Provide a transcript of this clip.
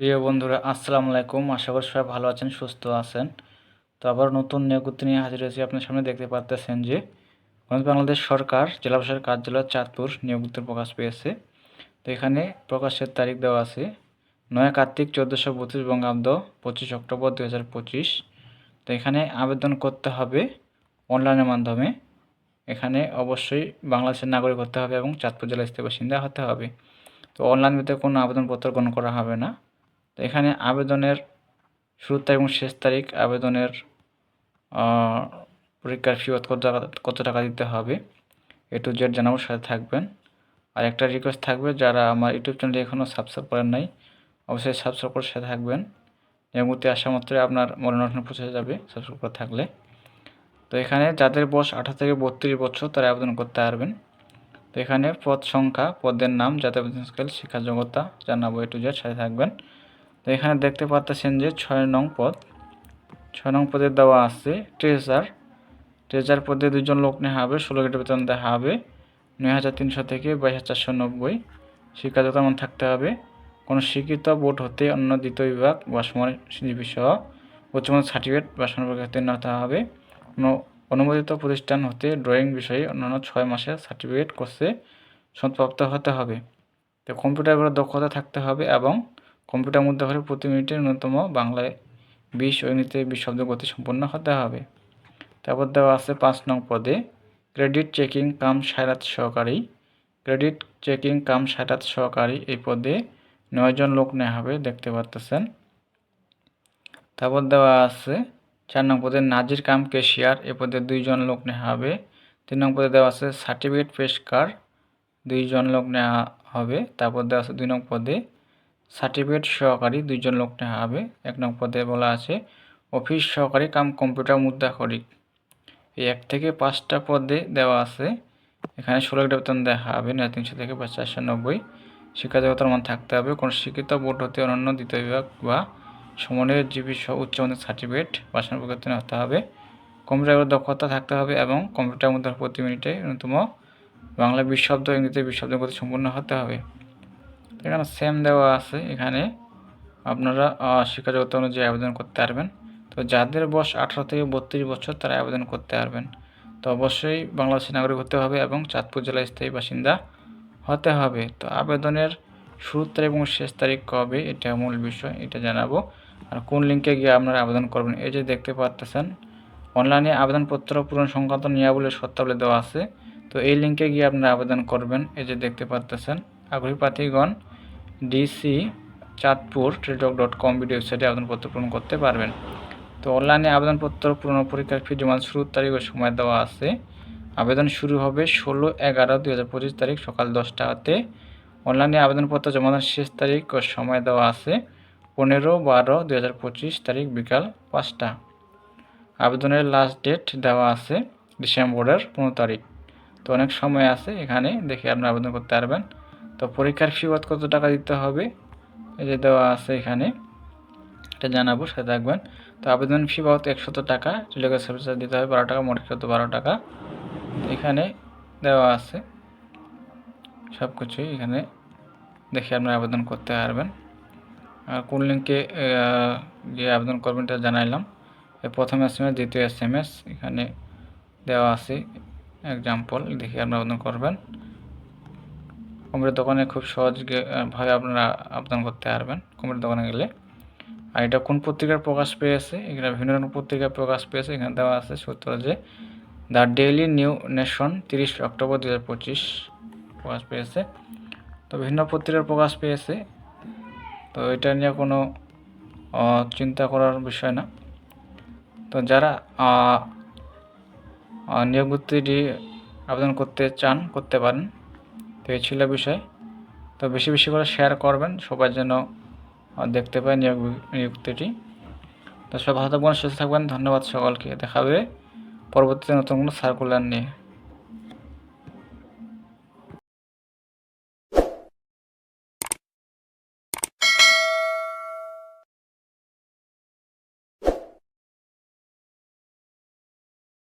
প্রিয় বন্ধুরা, আসসালামু আলাইকুম। আশা করি সবাই ভালো আছেন, সুস্থ আছেন। তো আবার নতুন নিয়োগত্র নিয়ে হাজির হয়েছি। আপনার সামনে দেখতে পাচ্তেছেন যে বাংলাদেশ সরকার, জেলা প্রশাসক কার্যালয় চাঁদপুর নিয়োগত্র প্রকাশ পেয়েছে। তো এখানে প্রকাশের তারিখ দেওয়া আছে নয় কার্তিক চোদ্দোশো বত্রিশ বঙ্গাব্দ পঁচিশ অক্টোবর দু হাজার পঁচিশ। তো এখানে আবেদন করতে হবে অনলাইনের মাধ্যমে। এখানে অবশ্যই বাংলাদেশের নাগরিক হতে হবে এবং চাঁদপুর জেলা স্থায়ী বাসিন্দা হতে হবে। তো অনলাইন ভিত্তিতে কোনো আবেদনপত্র গ্রহণ করা হবে না। এখানে আবেদনের শুরুর তারিখ এবং শেষ তারিখ, আবেদনের পরীক্ষার ফি কত টাকা কত টাকা দিতে হবে, এ টু জেড জানাবার সাথে থাকবেন। আর একটা রিকোয়েস্ট থাকবে, যারা আমার ইউটিউব চ্যানেলে এখনও সাবস্ক্রাইব করেন নাই, অবশ্যই সাবস্ক্রাইব করে সাথে থাকবেন। নিয়মিত আসা মাত্রই আপনার মনোনয়ন পৌঁছে যাবে সাবস্ক্রাইব করে থাকলে। তো এখানে যাদের বয়স আঠারো থেকে বত্রিশ বছর, তারা আবেদন করতে পারবেন। তো এখানে পদ সংখ্যা, পদের নাম, জাতীয় স্কেল শিক্ষা যোগ্যতা জানাব এ টু জেড সাথে থাকবেন। তো এখানে দেখতে পাচ্ছেন যে ছয় নং পদ। ছয় নং পদে দেওয়া আছে ট্রেজার ট্রেজার পদে দুজন লোক নেওয়া হবে, ষোলো গেটের বেতন দেওয়া হবে, নয় হাজার তিনশো থেকে বাইশ হাজার চারশো নব্বই। শিক্ষাযোগ্যতা থাকতে হবে। কোনো শিক্ষিত বোর্ড হতে অন্য দ্বিতীয় বিভাগ বা সমান সিজিপি সহ উচ্চমান সার্টিফিকেট বা সনপরীক্ষা হতে হবে। কোনো অনুমোদিত প্রতিষ্ঠান হতে ড্রয়িং বিষয়ে অন্যান্য ছয় মাসের সার্টিফিকেট কোর্সে সনদপ্রাপ্ত হতে হবে। তো কম্পিউটার দক্ষতা থাকতে হবে এবং কম্পিউটার মধ্যে হলে প্রতি মিনিটে ন্যূনতম বাংলায় বিশ ইউনিটে বিশ শব্দ গতি সম্পন্ন হতে হবে। তারপর দেওয়া আছে পাঁচ নং পদে, ক্রেডিট চেকিং কাম সায়রাত সহকারী। ক্রেডিট চেকিং কাম সায়রাত সহকারী এই পদে নয়জন লোক নেওয়া হবে, দেখতে পারতেছেন। তারপর দেওয়া আছে চার নং পদে, নাজির কাম কেশিয়ার এ পদে দুইজন লোক নেওয়া হবে। তিন নং পদে দেওয়া আছে, সার্টিফিকেট পেশকার দুইজন লোক নেওয়া হবে। তারপর দেওয়া আছে দুই নং পদে সার্টিফিকেট সহকারী দুইজন লোক নেওয়া হবে। এক নং পদে বলা আছে, অফিস সহকারী কাম কম্পিউটার মুদ্রা মুদ্রাক্ষরিক এই এক থেকে পাঁচটা পদে দেওয়া আছে। এখানে ষোলো বেতন দেখা হবে, নয় তিনশো থেকে চারশো নব্বই। শিক্ষাজগতার মান থাকতে হবে। কোনো শিক্ষিত বোর্ড হতে অন্যান্য দ্বিতীয় বিভাগ বা সমনের জীবী সহ উচ্চমানের সার্টিফিকেট বা পরিবর্তন হতে হবে। কম্পিউটারের দক্ষতা থাকতে হবে এবং কম্পিউটার মধ্যে প্রতি মিনিটে ন্যূনতম বাংলা বিশ শব্দ ইংরেজিতে বিশ সম্পূর্ণ হতে হবে। এখানে সেম দেওয়া আছে। এখানে আপনারা শিক্ষাজগত অনুযায়ী আবেদন করতে পারবেন। তো যাদের বয়স আঠারো থেকে বত্রিশ বছর, তারা আবেদন করতে পারবেন। তো অবশ্যই বাংলাদেশের নাগরিক হতে হবে এবং চাঁদপুর জেলার স্থায়ী বাসিন্দা হতে হবে। তো আবেদনের শুরু তারিখ এবং শেষ তারিখ কবে, এটা মূল বিষয়, এটা জানাব। আর কোন লিঙ্কে গিয়ে আপনারা আবেদন করবেন, এই যে দেখতে পাচ্তেছেন অনলাইনে আবেদনপত্র পূরণ সংক্রান্ত নিয়াবলী শর্তাবলী দেওয়া আছে। তো এই লিঙ্কে গিয়ে আপনারা আবেদন করবেন, এই যে দেখতে পাচ্তেছেন আগ্রহী প্রার্থীগণ DC Chandpur ট্রেডক dot com video ওয়েবসাইটে আবেদনপত্র পূরণ করতে পারবেন। তো অনলাইনে আবেদনপত্র পূরণ পরীক্ষার ফি জমা শুরুর তারিখ ও সময় দেওয়া আছে। আবেদন শুরু হবে ষোলো এগারো দুই হাজার পঁচিশ তারিখ সকাল দশটাতে অনলাইনে আবেদনপত্র জমানোর শেষ তারিখ ও সময় দেওয়া আছে পনেরো বারো দুই হাজার পঁচিশ তারিখ বিকাল পাঁচটা। আবেদনের লাস্ট ডেট দেওয়া আছে ডিসেম্বরের পনেরো তারিখ। তো অনেক সময় আছে, এখানে দেখে আপনি আবেদন করতে পারবেন। তো পরীক্ষার ফি কত টাকা দিতে হবে? এই যে দেওয়া আছে এখানে, এটা জানাব, সাথে থাকবেন। তো আবেদন ফি বাবদ একশত টাকা রিলেগাল সার্ভিস দিতে হবে, বারো টাকা, মোট একশত বারো টাকা। এখানে দেওয়া আছে সব কিছুই এখানে দেখে আপনারা আবেদন করতে পারবেন। আর কোন লিঙ্কে গিয়ে আবেদন করবেন এটা জানাইলাম। প্রথম এস এম এস দ্বিতীয় এস এম এস এখানে দেওয়া আছে এক্সাম্পল দেখে আপনারা আবেদন করবেন। কম্পিউটার দোকানে খুব সহজভাবে আপনারা আবেদন করতে পারবেন কম্পিউটার দোকানে গেলে। আর এটা কোন পত্রিকার প্রকাশ পেয়েছে? এখানে বিভিন্ন রকম পত্রিকার প্রকাশ পেয়েছে। এখানে দেওয়া আছে সূত্র যে, দ্য ডেইলি নিউ নেশন তিরিশ অক্টোবর দু হাজার পঁচিশ প্রকাশ পেয়েছে। তো বিভিন্ন পত্রিকার প্রকাশ পেয়েছে। তো এটা নিয়ে কোনো চিন্তা করার বিষয় না। তো যারা নিয়োগ আবেদন করতে চান, করতে পারেন তো এই ছিল বিষয়, তো বেশি বেশি করে শেয়ার করবেন, সবাই যেন দেখতে পায় নিয়োগ নিযুক্তিটি তো সবাই ভালো থাকবেন, সুস্থ থাকবেন, ধন্যবাদ সকলকে দেখাবে পরবর্তীতে নতুন কোনো সার্কুলার নিয়ে।